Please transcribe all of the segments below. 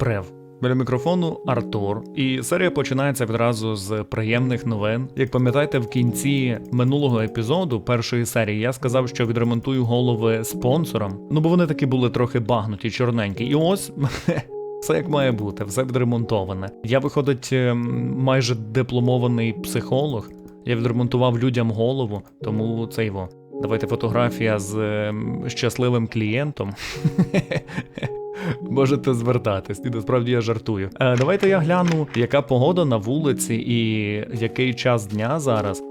Прев. Біля мікрофону Артур, і серія починається відразу з приємних новин. Як пам'ятаєте, в кінці минулого епізоду першої серії я сказав, що відремонтую голови спонсорам. Ну бо вони такі були трохи багнуті, чорненькі. І ось все як має бути, все відремонтоване. Я виходить ем, майже дипломований психолог. Я відремонтував людям голову, тому це його. Давайте фотографія з ем, щасливим клієнтом. Можете звертатись, і насправді я жартую. Е, давайте я гляну, яка погода на вулиці і який час дня зараз.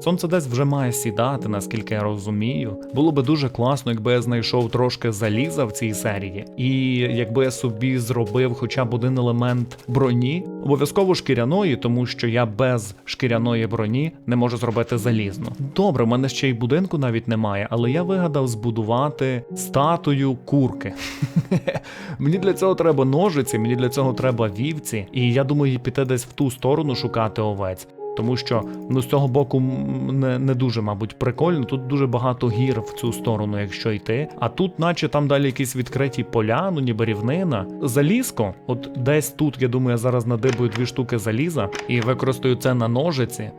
Сонце десь вже має сідати, наскільки я розумію. Було би дуже класно, якби я знайшов трошки заліза в цій серії, і якби я собі зробив хоча б один елемент броні, обов'язково шкіряної, тому що я без шкіряної броні не можу зробити залізну. Добре, в мене ще й будинку навіть немає, але я вигадав збудувати статую курки. Мені для цього треба ножиці, мені для цього треба вівці, і я думаю, піти десь в ту сторону шукати овець. Тому що ну з цього боку не, не дуже, мабуть, прикольно. Тут дуже багато гір в цю сторону, якщо йти. А тут, наче там далі якісь відкриті поля, ну ніби рівнина. Залізко, от десь тут, я думаю, я зараз надибую дві штуки заліза і використаю це на ножиці.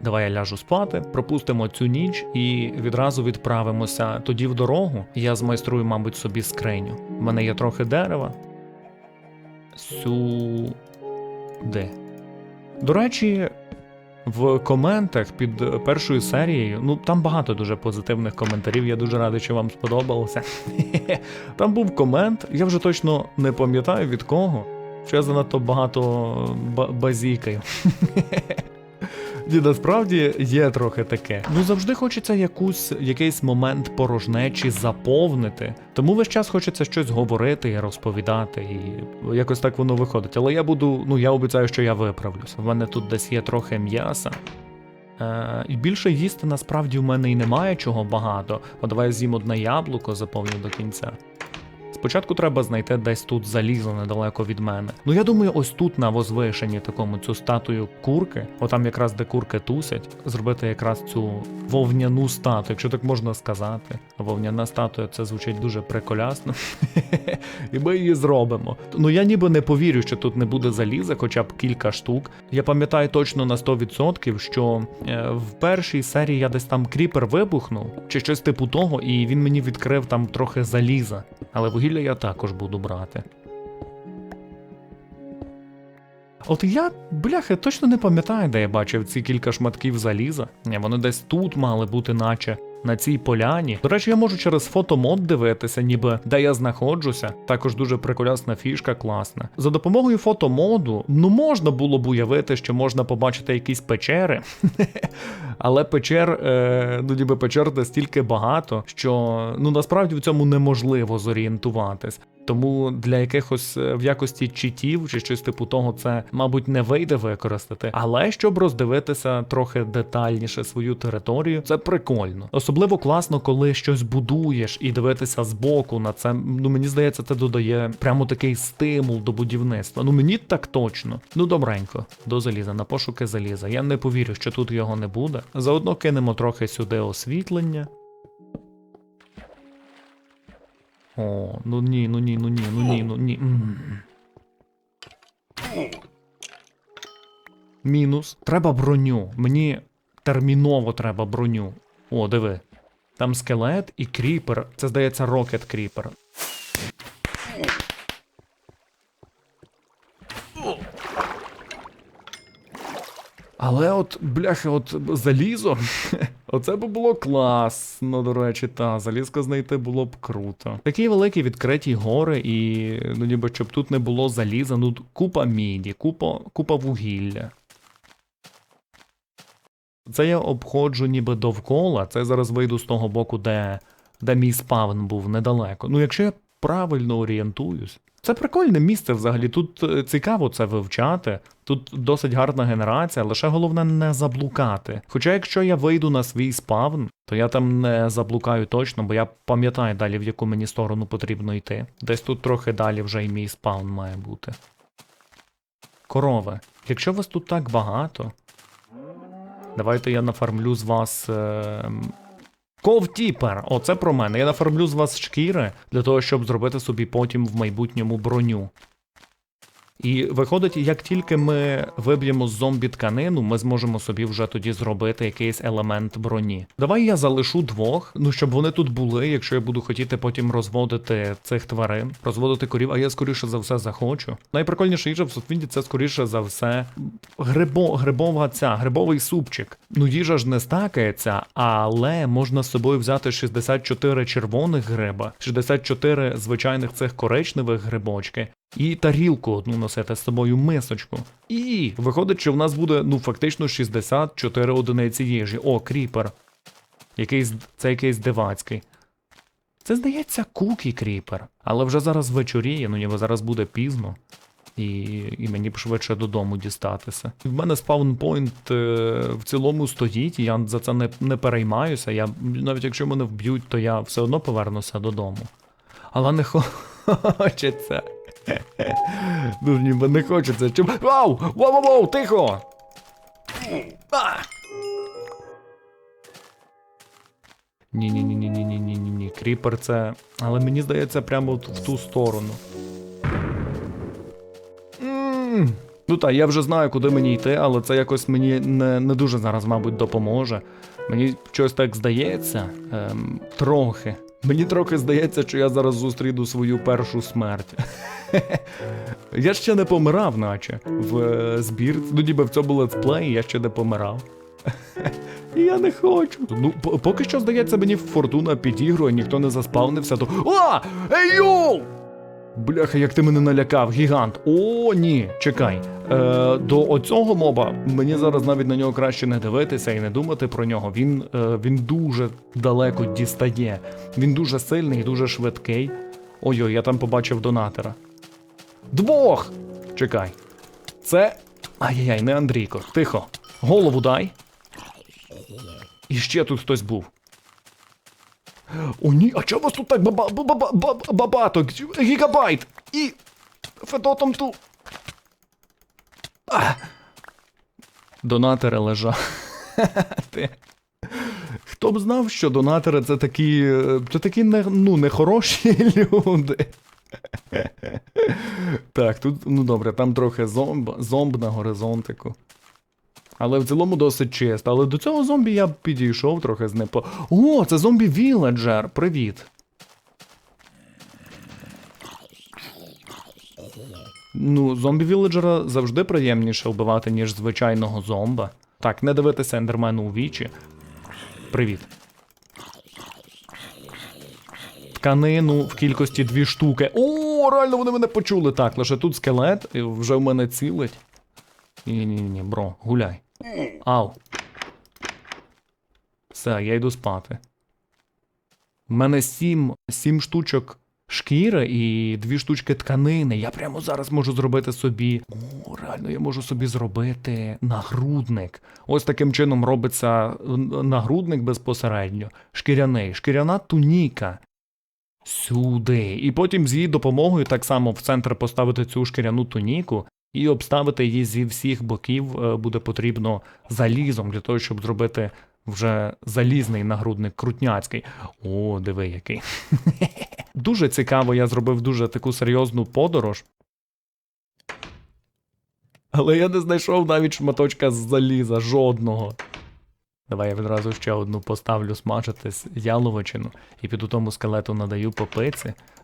Давай я ляжу спати, пропустимо цю ніч і відразу відправимося тоді в дорогу. Я змайструю, мабуть, собі скриню. У мене є трохи дерева. Сюди. До речі, в коментах під першою серією, ну там багато дуже позитивних коментарів. Я дуже радий, що вам сподобалося. Там був комент, я вже точно не пам'ятаю від кого, що я занадто багато ба- базікаю. Ні, насправді є трохи таке. Ну завжди хочеться якусь якийсь момент порожнечі заповнити. Тому весь час хочеться щось говорити і розповідати, і якось так воно виходить. Але я буду, ну я обіцяю, що я виправлюсь. В мене тут десь є трохи м'яса. Е, більше їсти насправді в мене і немає чого багато. От давай я з'їм одне яблуко, заповню до кінця. Спочатку треба знайти десь тут залізо недалеко від мене. Ну я думаю, ось тут на возвишенні такому цю статую курки, отам якраз де курки тусять, зробити якраз цю вовняну статую, якщо так можна сказати. Вовняна статуя це звучить дуже приколясно. І ми її зробимо. Ну я ніби не повірю, що тут не буде заліза, хоча б кілька штук. Я пам'ятаю точно на 100%, що е, в першій серії я десь там кріпер вибухнув, чи щось типу того, і він мені відкрив там трохи заліза. Але вугілля я також буду брати. От я, бляхи, точно не пам'ятаю, де я бачив ці кілька шматків заліза. Вони десь тут мали бути, наче на цій поляні. До речі, я можу через фотомод дивитися, ніби де я знаходжуся. Також дуже приколясна фішка, класна. За допомогою фотомоду, ну можна було б уявити, що можна побачити якісь печери. Але печер, е, ну ніби печер настільки багато, що ну насправді в цьому неможливо зорієнтуватись. Тому для якихось е, в якості читів чи щось типу того, це, мабуть, не вийде використати. Але щоб роздивитися трохи детальніше свою територію, це прикольно. Особливо класно, коли щось будуєш і дивитися збоку на це. Ну мені здається, це додає прямо такий стимул до будівництва. Ну мені так точно. Ну добренько, до заліза, на пошуки заліза. Я не повірю, що тут його не буде. Заодно кинемо трохи сюди освітлення. О, ну ні, ну ні, ну ні, ну ні, ну ні. Мінус. Треба броню. Мені терміново треба броню. О, диви. Там скелет і кріпер. Це здається рокет кріпер. Але от, бляха, от залізо. Оце б було класно, до речі, та залізко знайти було б круто. Такі великі відкриті гори, і ну ніби щоб тут не було заліза, ну купа міді, купа, купа вугілля. Це я обходжу ніби довкола, це зараз вийду з того боку, де, де мій спавн був недалеко. Ну, якщо я правильно орієнтуюсь. Це прикольне місце взагалі. Тут е, цікаво це вивчати. Тут досить гарна генерація, лише головне не заблукати. Хоча якщо я вийду на свій спавн, то я там не заблукаю точно, бо я пам'ятаю далі, в яку мені сторону потрібно йти. Десь тут трохи далі вже й мій спавн має бути. Корови, якщо вас тут так багато, давайте я нафармлю з вас. Е- Ковтіпер, оце про мене. Я нафармлю з вас шкіри для того, щоб зробити собі потім в майбутньому броню. І виходить, як тільки ми виб'ємо з зомбі тканину, ми зможемо собі вже тоді зробити якийсь елемент броні. Давай я залишу двох, ну щоб вони тут були, якщо я буду хотіти потім розводити цих тварин, розводити корів, а я скоріше за все захочу. Найприкольніша їжа в Сотвінді це скоріше за все грибо, грибова ця, грибовий супчик. Ну їжа ж не стакається, але можна з собою взяти 64 червоних гриба, 64 звичайних цих коричневих грибочки. І тарілку одну носити з собою мисочку. І виходить, що в нас буде ну фактично 64 одиниці їжі. О, кріпер. Якийсь, це якийсь дивацький. Це здається кукі кріпер. Але вже зараз вечоріє, ну ніби зараз буде пізно. І, і мені б швидше додому дістатися. В мене спаунпойнт е, в цілому стоїть, я за це не, не переймаюся. Я, навіть якщо мене вб'ють, то я все одно повернуся додому. Але не хочеться. Ну, ніби не хочеться. Чим... Вау! Воу, воу, воу, тихо! А! Ні, ні, ні, ні, ні, ні, ні, ні, ні. Кріпер це. Але мені здається, прямо в ту сторону. М. Ну так, я вже знаю, куди мені йти, але це якось мені не, не дуже зараз, мабуть, допоможе. Мені щось так здається. Ем, трохи. Мені трохи здається, що я зараз зустріду свою першу смерть. я ще не помирав, наче. В е, збір. Ну, ніби в цьому летсплеї я ще не помирав. Я не хочу. Ну, поки що, здається, мені фортуна підігрує, ніхто не заспавнився, то. О! Ей йоу! Бляха, як ти мене налякав, гігант. О, ні, чекай. Е, до оцього моба мені зараз навіть на нього краще не дивитися і не думати про нього. Він, е, він дуже далеко дістає. Він дуже сильний дуже швидкий. Ой-ой, я там побачив донатора. Двох! Чекай. Це. Ай-яй, не Андрійко. Тихо. Голову дай. І ще тут хтось був. О, ні, а чого вас тут так баба, баба, баба, бабато? Гігабайт! І. Федотом ту. А! Донатори лежати. Хто б знав, що донатори це такі. Це такі не, ну, нехороші люди. Так, тут, ну добре, там трохи зомб, зомб на горизонтику. Але в цілому досить чисто. Але до цього зомбі я підійшов трохи з непо. О, це зомбі Віледжер! Привіт. Ну, зомбі Віледжера завжди приємніше вбивати, ніж звичайного зомба. Так, не дивитися ендермену у вічі. Привіт. Тканину в кількості дві штуки. О, реально вони мене почули. Так, лише тут скелет, вже в мене цілить. Ні, ні, ні, бро, гуляй. Ау. Все, я йду спати. У мене сім, сім штучок шкіри і дві штучки тканини. Я прямо зараз можу зробити собі. О, реально, я можу собі зробити нагрудник. Ось таким чином робиться нагрудник безпосередньо. Шкіряний, шкіряна туніка. Сюди. І потім з її допомогою так само в центр поставити цю шкіряну туніку і обставити її зі всіх боків е, буде потрібно залізом для того, щоб зробити вже залізний нагрудник крутняцький. О, диви який. Дуже цікаво, я зробив дуже таку серйозну подорож. Але я не знайшов навіть шматочка з заліза, жодного. Давай я відразу ще одну поставлю смажитись яловичину і піду тому скелету надаю по.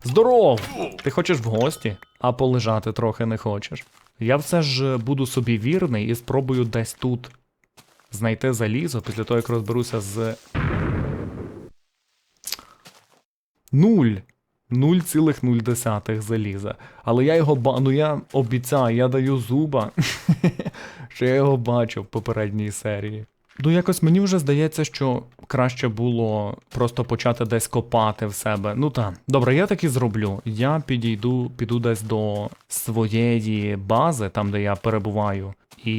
Здоров! Ти хочеш в гості, а полежати трохи не хочеш. Я все ж буду собі вірний і спробую десь тут знайти залізо після того, як розберуся з. Нуль. 0,0 заліза. Але я його ба... ну я обіцяю, я даю зуба, що я його бачив в попередній серії. Ну, якось мені вже здається, що краще було просто почати десь копати в себе. Ну так, добре, я так і зроблю. Я підійду, піду десь до своєї бази, там де я перебуваю, і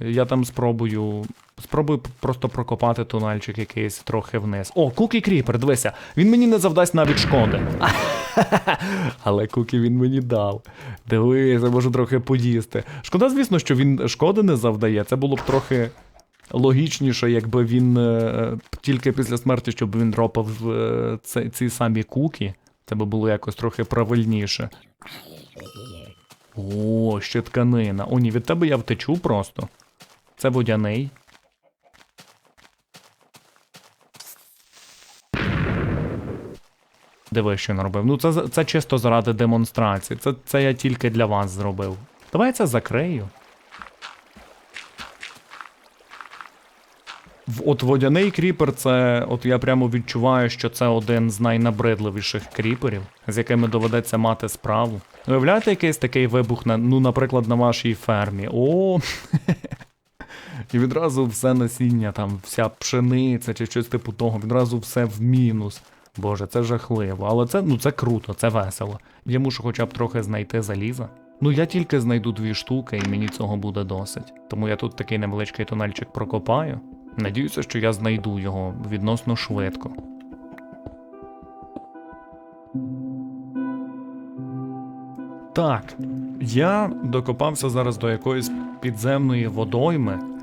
я там спробую. Спробую просто прокопати тунельчик якийсь трохи вниз. О, Кукі Кріпер, дивися, він мені не завдасть навіть шкоди. Але Кукі він мені дав. Дивись, я можу трохи поїсти. Шкода, звісно, що він шкоди не завдає. Це було б трохи логічніше, якби він е, тільки після смерті, щоб він дропав е, ці, ці самі куки. Це би було якось трохи правильніше. О, ще тканина. О, ні, від тебе я втечу просто. Це водяний. Диви, що наробив. Ну, це, це чисто заради демонстрації. Це, це я тільки для вас зробив. Давай я це закрию. От водяний кріпер, це. От я прямо відчуваю, що це один з найнабридливіших кріперів, з якими доведеться мати справу. Уявляєте, якийсь такий вибух на, ну, наприклад, на вашій фермі. О! І відразу все насіння, там, вся пшениця чи щось типу того, відразу все в мінус. Боже, це жахливо. Але це, ну, це круто, це весело. Я мушу хоча б трохи знайти заліза. Ну я тільки знайду дві штуки, і мені цього буде досить. Тому я тут такий невеличкий тунельчик прокопаю. Надіюся, що я знайду його відносно швидко. Так, я докопався зараз до якоїсь підземної водойми.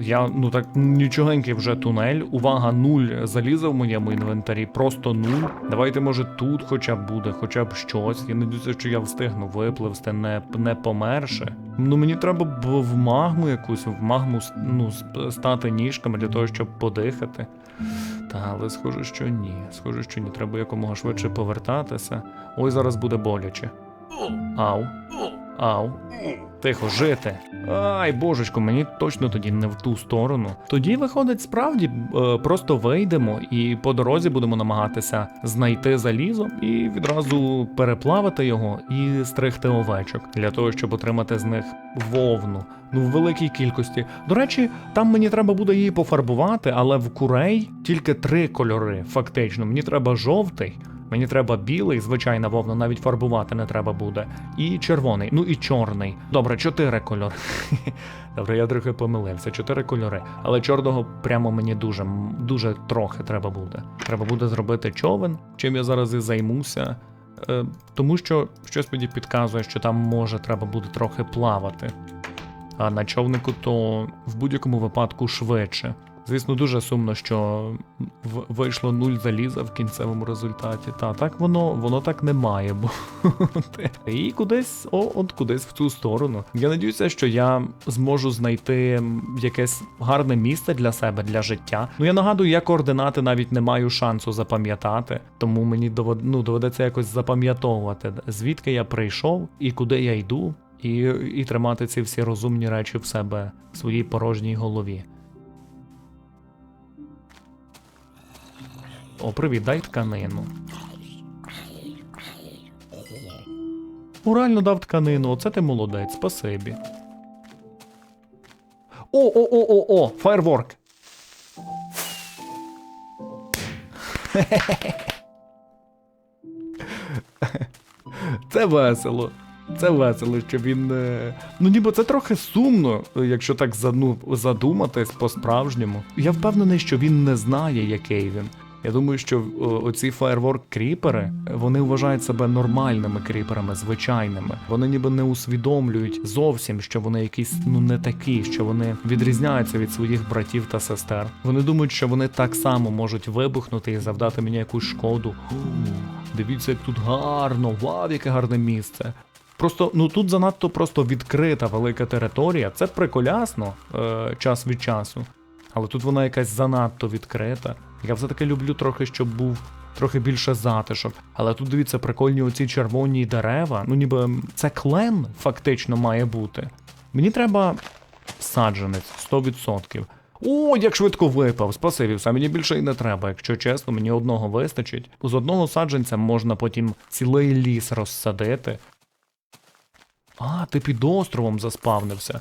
Я, ну так, нічогенький вже тунель. Увага, нуль заліза в моєму інвентарі, просто нуль. Давайте, може, тут хоча б буде, хоча б щось. Я надіюся, що я встигну випливсти, не, не померши. Ну мені треба б в магму якусь, в магму ну, стати ніжками для того, щоб подихати. Та, але схоже, що ні. Схоже, що ні. Треба якомога швидше повертатися. Ой, зараз буде боляче. Ау. Ау. Тихо, жити. Ай, божечко, мені точно тоді не в ту сторону. Тоді, виходить, справді е, просто вийдемо і по дорозі будемо намагатися знайти залізо і відразу переплавити його і стригти овечок для того, щоб отримати з них вовну. Ну, в великій кількості. До речі, там мені треба буде її пофарбувати, але в курей тільки три кольори, фактично. Мені треба жовтий. Мені треба білий, звичайна вовна, навіть фарбувати не треба буде. І червоний, ну і чорний. Добре, чотири кольори. Добре, я трохи помилився. Чотири кольори. Але чорного прямо мені дуже дуже трохи треба буде. Треба буде зробити човен, чим я зараз і займуся. Е, тому що щось мені підказує, що там може треба буде трохи плавати. А на човнику то в будь-якому випадку швидше. Звісно, дуже сумно, що в- вийшло нуль заліза в кінцевому результаті. Та так воно воно так не має бути. І кудись, о, от кудись в цю сторону. Я надіюся, що я зможу знайти якесь гарне місце для себе, для життя. Ну я нагадую, я координати навіть не маю шансу запам'ятати, тому мені довед, ну, доведеться якось запам'ятовувати, звідки я прийшов і куди я йду, і, і тримати ці всі розумні речі в себе в своїй порожній голові. О, привіт, дай тканину. О, реально дав тканину, оце ти молодець, спасибі. О, о, о, о, о, фаєрворк. Це весело. Це весело, що він. е, Ну ніби це трохи сумно, якщо так за- задуматись по-справжньому. Я впевнений, що він не знає, який він. Я думаю, що оці фаєрворк кріпери вони вважають себе нормальними кріперами, звичайними. Вони ніби не усвідомлюють зовсім, що вони якісь ну не такі, що вони відрізняються від своїх братів та сестер. Вони думають, що вони так само можуть вибухнути і завдати мені якусь шкоду. Дивіться, як тут гарно, вау, яке гарне місце. Просто ну тут занадто просто відкрита велика територія. Це приколясно е, час від часу. Але тут вона якась занадто відкрита. Я все-таки люблю трохи, щоб був трохи більше затишок. Але тут дивіться, прикольні оці червоні дерева. Ну ніби це клен фактично має бути. Мені треба саджанець 100%. О, як швидко випав, спасибі, все мені більше і не треба, якщо чесно, мені одного вистачить. З одного саджанця можна потім цілий ліс розсадити. А, ти під островом заспавнився.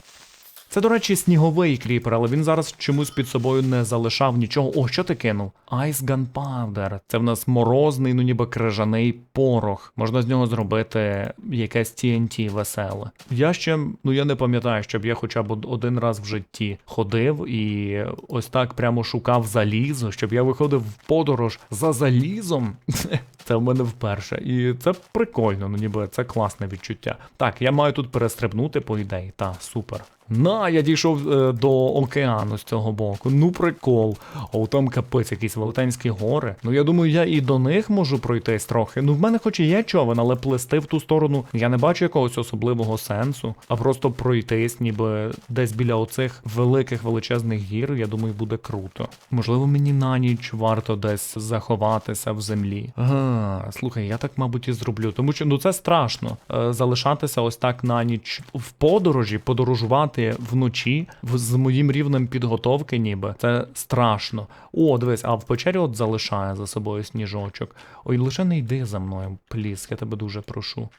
Це, до речі, сніговий кріпер, але він зараз чомусь під собою не залишав нічого. О, що ти кинув? Ice Gunpowder. Це в нас морозний, ну ніби крижаний порох. Можна з нього зробити якесь TNT веселе. Я ще, ну я не пам'ятаю, щоб я хоча б один раз в житті ходив і ось так прямо шукав залізо, щоб я виходив в подорож за залізом. Це в мене вперше. І це прикольно, ну ніби це класне відчуття. Так, я маю тут перестрибнути, по ідеї. Та, супер. На, я дійшов е, до океану з цього боку. Ну прикол. А там капець, якісь велетенські гори. Ну я думаю, я і до них можу пройтись трохи. Ну в мене хоч і є човен, але плисти в ту сторону я не бачу якогось особливого сенсу. А просто пройтись, ніби десь біля оцих великих величезних гір, я думаю, буде круто. Можливо, мені на ніч варто десь заховатися в землі. Ага, слухай, я так, мабуть, і зроблю. Тому що ну це страшно. Е, залишатися ось так на ніч в подорожі, подорожувати вночі в- з моїм рівнем підготовки, ніби це страшно. О, дивись, а в печері от залишає за собою сніжочок. Ой, лише не йди за мною, пліс, я тебе дуже прошу.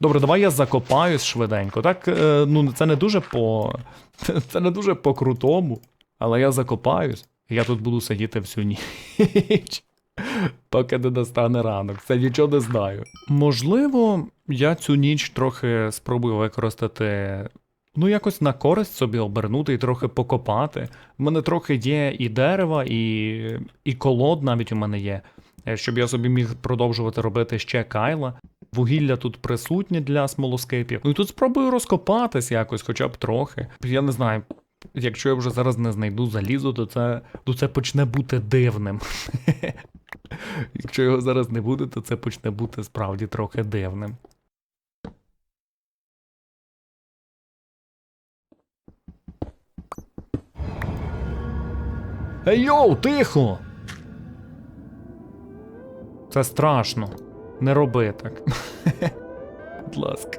Добре, давай я закопаюсь швиденько. Так, е, ну це не дуже по. Це не дуже по крутому, але я закопаюсь. Я тут буду сидіти всю ніч. Поки не настане ранок, це нічого не знаю. Можливо, я цю ніч трохи спробую використати. Ну, якось на користь собі обернути і трохи покопати. У мене трохи є і дерева, і, і колод навіть у мене є, е, щоб я собі міг продовжувати робити ще кайла. Вугілля тут присутнє для смолоскипів. Ну і тут спробую розкопатись якось, хоча б трохи. Я не знаю, якщо я вже зараз не знайду залізо, то це, то це почне бути дивним. Якщо його зараз не буде, то це почне бути справді трохи дивним. Ей йоу, тихо! Це страшно. Не роби так. Будь ласка.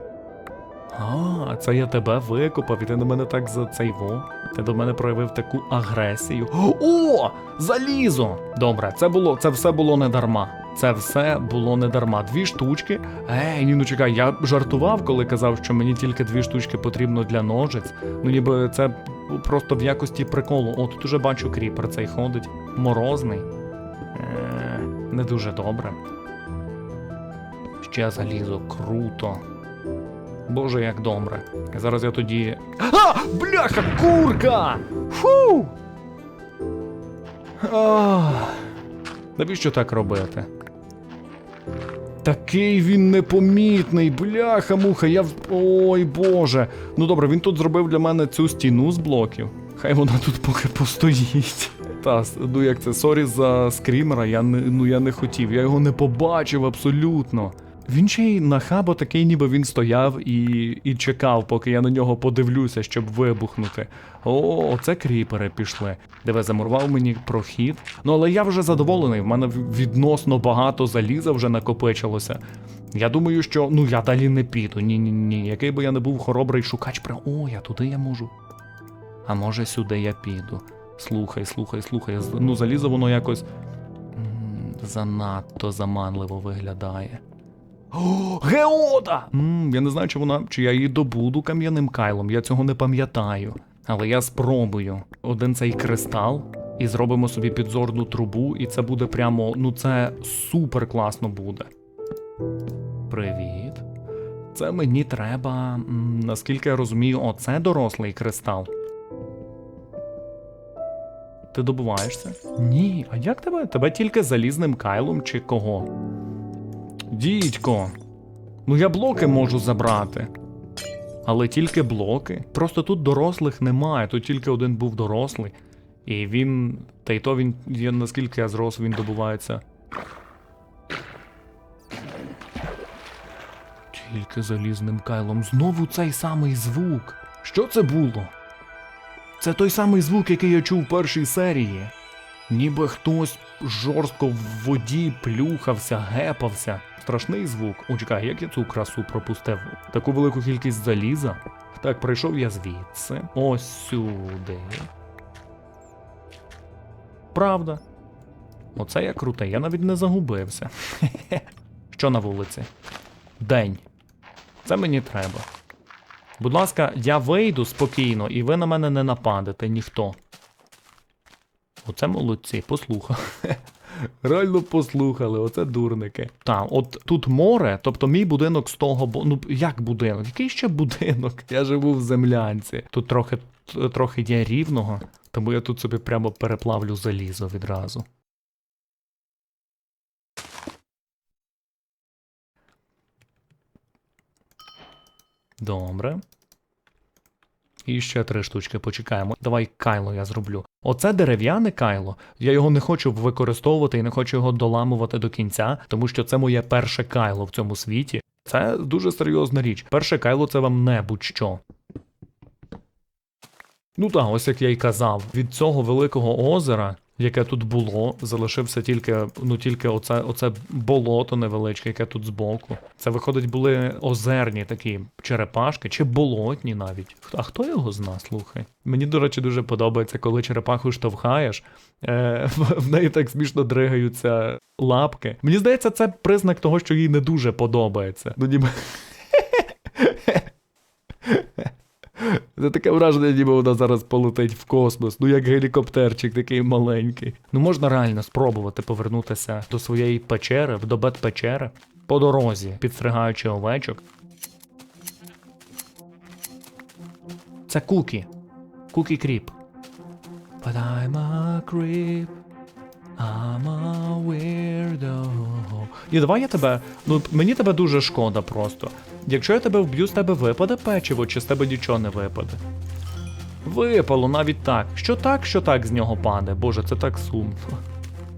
А, це я тебе викопав, і ти на мене так за цей во. Ти до мене проявив таку агресію. О! Залізо! Добре, це було, це все було не дарма. Це все було не дарма. Дві штучки. Ей, ні, ну чекай, я жартував, коли казав, що мені тільки дві штучки потрібно для ножиць. Ну ніби це просто в якості приколу. О, тут уже бачу кріпер цей ходить. Морозний. Е, не дуже добре. Ще залізо, круто. Боже, як добре. Зараз я тоді. А! Бляха, курка! Фу! Навіщо так робити? Такий він непомітний, бляха муха, я в. Ой Боже. Ну добре, він тут зробив для мене цю стіну з блоків. Хай вона тут поки постоїть. Та, ну як це, сорі за скрімера, я не, ну я не хотів, я його не побачив абсолютно. Він ще й нахабо такий, ніби він стояв і, і чекав, поки я на нього подивлюся, щоб вибухнути. О, це кріпери пішли. Диви, замурвав мені прохід. Ну але я вже задоволений, в мене відносно багато заліза вже накопичилося. Я думаю, що ну я далі не піду. Ні, ні. Який би я не був хоробрий шукач, при о, я туди я можу. А може сюди я піду. Слухай, слухай, слухай. Ну, залізо воно якось занадто заманливо виглядає. О, Геода! я не знаю, чи вона, чи я її добуду кам'яним кайлом, я цього не пам'ятаю. Але я спробую один цей кристал і зробимо собі підзорну трубу, і це буде прямо, ну це супер класно буде. Привіт. Це мені треба, наскільки я розумію, оце дорослий кристал. Ти добуваєшся? Ні, а як тебе? Тебе тільки залізним кайлом чи кого? Дідько. Ну я блоки можу забрати. Але тільки блоки. Просто тут дорослих немає, тут тільки один був дорослий. І він. Та й то він, я, наскільки я зрос, він добувається. Тільки залізним кайлом. Знову цей самий звук. Що це було? Це той самий звук, який я чув в першій серії. Ніби хтось жорстко в воді плюхався, гепався. Страшний звук. О, як я цю красу пропустив? Таку велику кількість заліза. Так, прийшов я звідси. Ось сюди. Правда. Оце я крутий, я навіть не загубився. Що на вулиці? День. Це мені треба. Будь ласка, я вийду спокійно, і ви на мене не нападете ніхто. Оце молодці, послухав. Реально послухали, оце дурники. Так, от тут море, тобто мій будинок з того бо. Ну як будинок? Який ще будинок? Я живу в землянці. Тут трохи, трохи є рівного, тому я тут собі прямо переплавлю залізо відразу. Добре. І ще три штучки почекаємо. Давай кайло я зроблю. Оце дерев'яне кайло. Я його не хочу використовувати і не хочу його доламувати до кінця, тому що це моє перше кайло в цьому світі. Це дуже серйозна річ. Перше кайло це вам не будь-що. Ну так, ось як я й казав, від цього великого озера, яке тут було, залишився тільки, ну тільки оце, оце болото невеличке, яке тут збоку. Це виходить, були озерні такі черепашки, чи болотні навіть. А хто його зна, слухай? Мені, до речі, дуже подобається, коли черепаху штовхаєш, е, в, неї так смішно дригаються лапки. Мені здається, це признак того, що їй не дуже подобається. Ну ніби. Це таке враження, ніби вона зараз полетить в космос, ну як гелікоптерчик такий маленький. Ну можна реально спробувати повернутися до своєї печери, до бет-печери, по дорозі, підстригаючи овечок. Це кукі. Кукі кріп. But I'm a creep. I'm a weirdo. І давай я тебе. Ну, мені тебе дуже шкода просто. Якщо я тебе вб'ю, з тебе випаде печиво, чи з тебе нічого не випаде? Випало навіть так. Що так, що так з нього паде. Боже, це так сумно.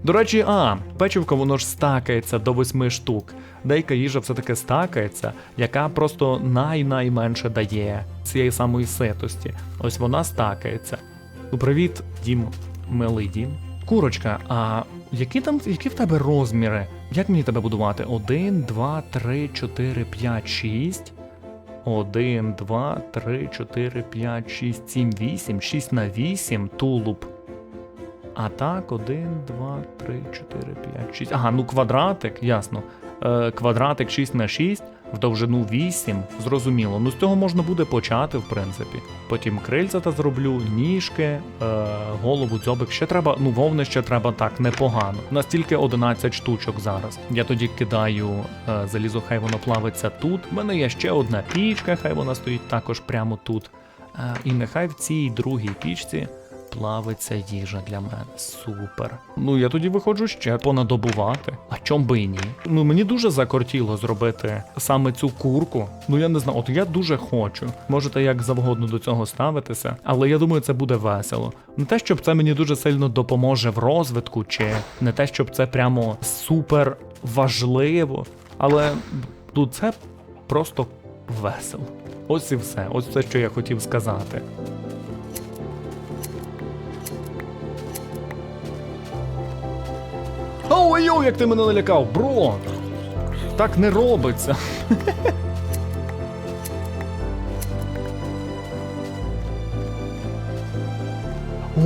До речі, а, печивко воно ж стакається до восьми штук. Деяка їжа все-таки стакається, яка просто най-найменше дає цієї самої ситості. Ось вона стакається. Ну, привіт, дім, милий дім. Курочка, а які там які в тебе розміри? Як мені тебе будувати? 1, 2, 3, 4, 5, 6. 1, 2, 3, 4, 5, 6, 7, 8, 6 на 8, тулуб. А так, 1, 2, 3, 4, 5, 6. Ага, ну квадратик, ясно. Е, квадратик 6 на 6, в довжину 8, зрозуміло. Ну з цього можна буде почати, в принципі. Потім крильця та зроблю, ніжки, е, голову, дзьобик. Ще треба, ну вовни ще треба так, непогано. У нас тільки 11 штучок зараз. Я тоді кидаю е, залізо, хай воно плавиться тут. У мене є ще одна пічка, хай вона стоїть також прямо тут. Е, і нехай в цій другій пічці плавиться їжа для мене. Супер. Ну я тоді виходжу ще понадобувати. А чом би і ні? Ну мені дуже закортіло зробити саме цю курку. Ну я не знаю, от я дуже хочу. Можете як завгодно до цього ставитися, але я думаю, це буде весело. Не те, щоб це мені дуже сильно допоможе в розвитку, чи не те, щоб це прямо супер важливо, але ну це просто весело. Ось і все. Ось все, що я хотів сказати. Ой-ой, як ти мене налякав, бро! Так не робиться.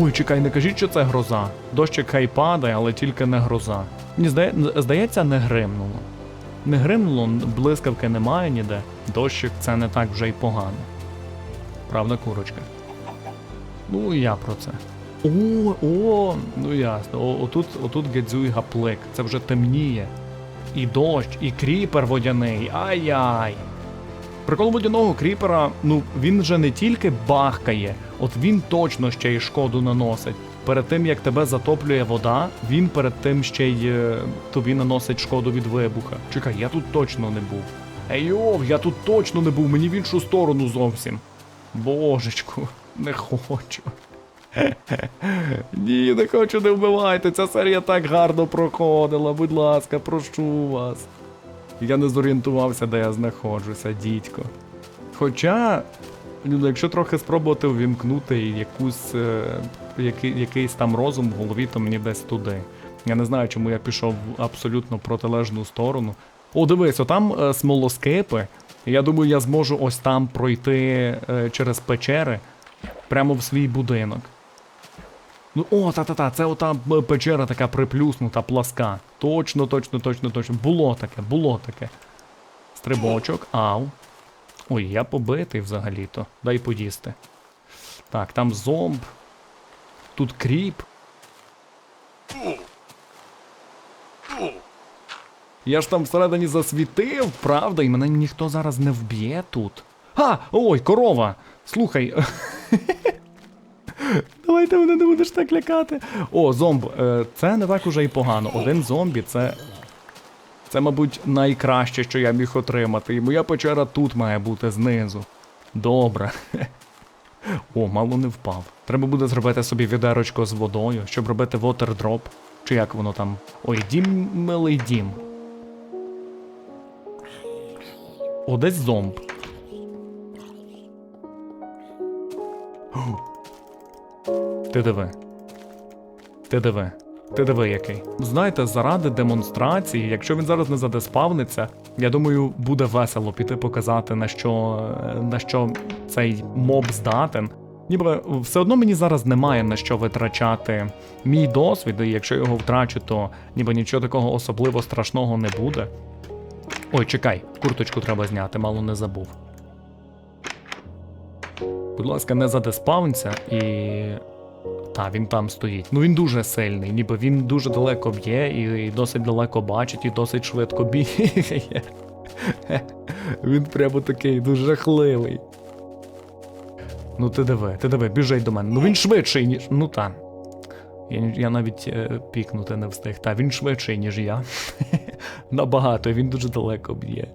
Ой, чекай, не кажіть, що це гроза. Дощик хай падає, але тільки не гроза. Мені здає... здається, не гримнуло. Не гримнуло, блискавки немає ніде. Дощик це не так вже й погано. Правда, курочка? Ну, і я про це. О, о, ну ясно. О, отут, отут Гедзюй гаплик. Це вже темніє. І дощ, і кріпер водяний. Ай-яй. Прикол водяного кріпера, ну він же не тільки бахкає, от він точно ще й шкоду наносить. Перед тим як тебе затоплює вода, він перед тим ще й е, тобі наносить шкоду від вибуха. Чекай, я тут точно не був. Ейов, я тут точно не був, мені в іншу сторону зовсім. Божечку, не хочу. Ні, не хочу, не вбивайте. Ця серія так гарно проходила. Будь ласка, прошу вас. Я не зорієнтувався, де я знаходжуся, дідько. Хоча, ну, якщо трохи спробувати увімкнути якусь, е, який, якийсь там розум в голові, то мені десь туди. Я не знаю, чому я пішов в абсолютно протилежну сторону. О, дивись, отам е, смолоскипи. Я думаю, я зможу ось там пройти е, через печери прямо в свій будинок. Ну, о, та-та-та, це ота е, печера така приплюснута, пласка. Точно, точно, точно, точно. Було таке, було таке. Стрибочок, ау. Ой, я побитий взагалі-то. Дай поїсти. Так, там зомб. Тут кріп. Я ж там всередині засвітив, правда, і мене ніхто зараз не вб'є тут. А! Ой, корова! Слухай. Давай ти мене не будеш так лякати. О, зомб, е, це не так уже і погано. Один зомбі це. Це, мабуть, найкраще, що я міг отримати. І моя печера тут має бути знизу. Добре. О, мало не впав. Треба буде зробити собі відерочко з водою, щоб робити вотердроп. Чи як воно там. Ой, дім, милий дім. О, десь зомб. Диви. Ти диви який. Знаєте, заради демонстрації, якщо він зараз не задеспавниться, я думаю, буде весело піти показати, на що, на що цей моб здатен. Ніби все одно мені зараз немає на що витрачати мій досвід, і якщо його втрачу, то ніби нічого такого особливо страшного не буде. Ой, чекай, курточку треба зняти, мало не забув. Будь ласка, не задеспавнься і. Та, він там стоїть. Ну він дуже сильний, ніби він дуже далеко б'є і, і досить далеко бачить, і досить швидко бігає. Він прямо такий дуже жахливий. Ну ти диви, ти диви, біжай до мене. Ну він швидший, ніж. Ну та. Я, я навіть е, пікнути не встиг. Та він швидший, ніж я. Набагато, він дуже далеко б'є.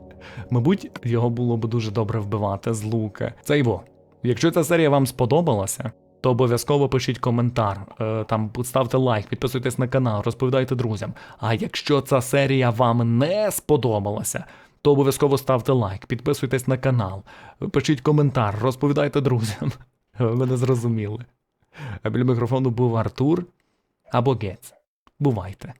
Мабуть, його було б дуже добре вбивати з лука. Це його. Якщо ця серія вам сподобалася, то обов'язково пишіть коментар, е, там ставте лайк, підписуйтесь на канал, розповідайте друзям. А якщо ця серія вам не сподобалася, то обов'язково ставте лайк, підписуйтесь на канал, пишіть коментар, розповідайте друзям. Ви мене зрозуміли. А біля мікрофону був Артур або Гець. Бувайте.